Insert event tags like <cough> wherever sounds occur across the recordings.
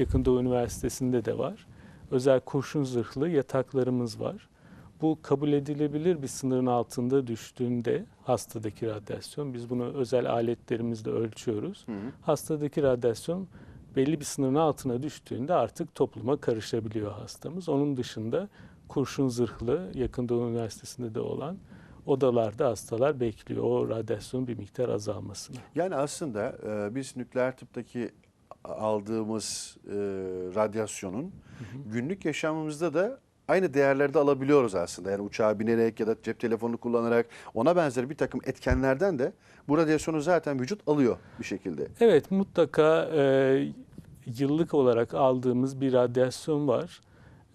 Yakın Doğu Üniversitesi'nde de var. Özel kurşun zırhlı yataklarımız var. Bu kabul edilebilir bir sınırın altında düştüğünde hastadaki radyasyon, biz bunu özel aletlerimizle ölçüyoruz. Hı hı. Hastadaki radyasyon belli bir sınırın altına düştüğünde artık topluma karışabiliyor hastamız. Onun dışında kurşun zırhlı yakın Doğu Üniversitesi'nde de olan odalarda hastalar bekliyor o radyasyonun bir miktar azalmasını. Yani aslında e, biz nükleer tıptaki aldığımız e, radyasyonun günlük yaşamımızda da aynı değerlerde alabiliyoruz aslında. Yani uçağa binerek ya da cep telefonunu kullanarak ona benzer bir takım etkenlerden de bu radyasyonu zaten vücut alıyor bir şekilde. Evet mutlaka e, yıllık olarak aldığımız bir radyasyon var.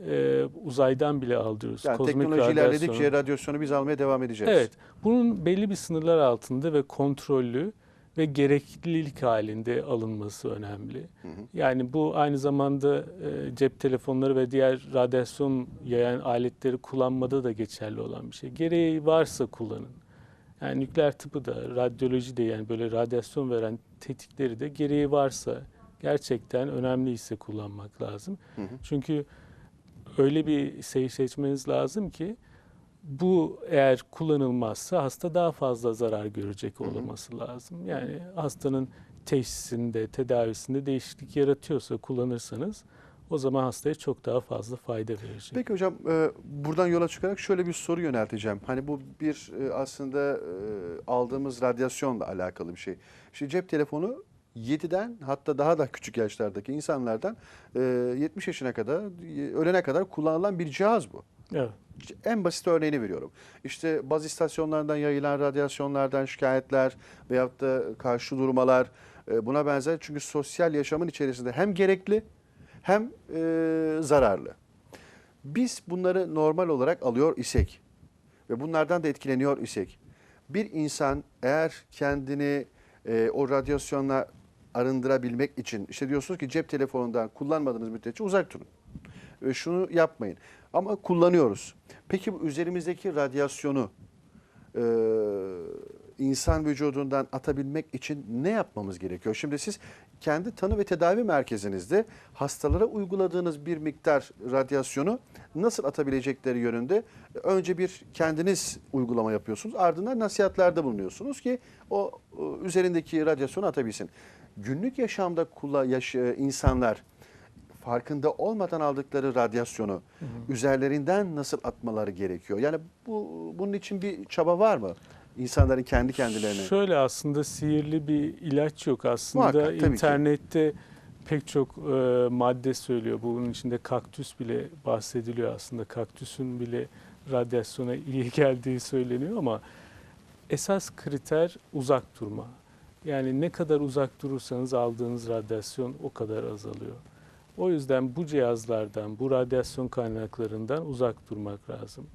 E, uzaydan bile alıyoruz. Yani Kozmik teknoloji radyasyon. ilerledikçe radyasyonu biz almaya devam edeceğiz. Evet, bunun belli bir sınırlar altında ve kontrollü ve gereklilik halinde alınması önemli. Hı hı. Yani bu aynı zamanda e, cep telefonları ve diğer radyasyon yayan aletleri kullanmada da geçerli olan bir şey. Gereği varsa kullanın. Yani nükleer tıpı da, radyoloji de yani böyle radyasyon veren tetikleri de gereği varsa gerçekten önemliyse kullanmak lazım. Hı hı. Çünkü öyle bir şey seçmeniz lazım ki bu eğer kullanılmazsa hasta daha fazla zarar görecek Hı hı. olması lazım. Yani hastanın teşhisinde, tedavisinde değişiklik yaratıyorsa kullanırsanız o zaman hastaya çok daha fazla fayda verecek. Peki hocam e, buradan yola çıkarak şöyle bir soru yönelteceğim. Hani bu bir e, aslında e, aldığımız radyasyonla alakalı bir şey. Şimdi cep telefonu 7'den hatta daha da küçük yaşlardaki insanlardan e, 70 yaşına kadar ölene kadar kullanılan bir cihaz bu. Evet. En basit örneğini veriyorum. İşte baz istasyonlarından yayılan radyasyonlardan şikayetler veyahut da karşı durmalar e, buna benzer. Çünkü sosyal yaşamın içerisinde hem gerekli hem e, zararlı. Biz bunları normal olarak alıyor isek ve bunlardan da etkileniyor isek bir insan eğer kendini e, o radyasyonla arındırabilmek için işte diyorsunuz ki cep telefonundan kullanmadığınız müddetçe uzak durun. E, şunu yapmayın. Ama kullanıyoruz. Peki bu üzerimizdeki radyasyonu e, insan vücudundan atabilmek için ne yapmamız gerekiyor? Şimdi siz kendi tanı ve tedavi merkezinizde hastalara uyguladığınız bir miktar radyasyonu nasıl atabilecekleri yönünde önce bir kendiniz uygulama yapıyorsunuz. Ardından nasihatlerde bulunuyorsunuz ki o e, üzerindeki radyasyonu atabilsin. Günlük yaşamda kula yaş e, insanlar farkında olmadan aldıkları radyasyonu üzerlerinden nasıl atmaları gerekiyor? Yani bu bunun için bir çaba var mı? İnsanların kendi kendilerine. Şöyle aslında sihirli bir ilaç yok aslında. Muhakkak, tabii ki. internette pek çok e, madde söylüyor. Bunun içinde kaktüs bile bahsediliyor aslında. Kaktüsün bile radyasyona iyi <laughs> geldiği söyleniyor ama esas kriter uzak durma. Yani ne kadar uzak durursanız aldığınız radyasyon o kadar azalıyor. O yüzden bu cihazlardan, bu radyasyon kaynaklarından uzak durmak lazım.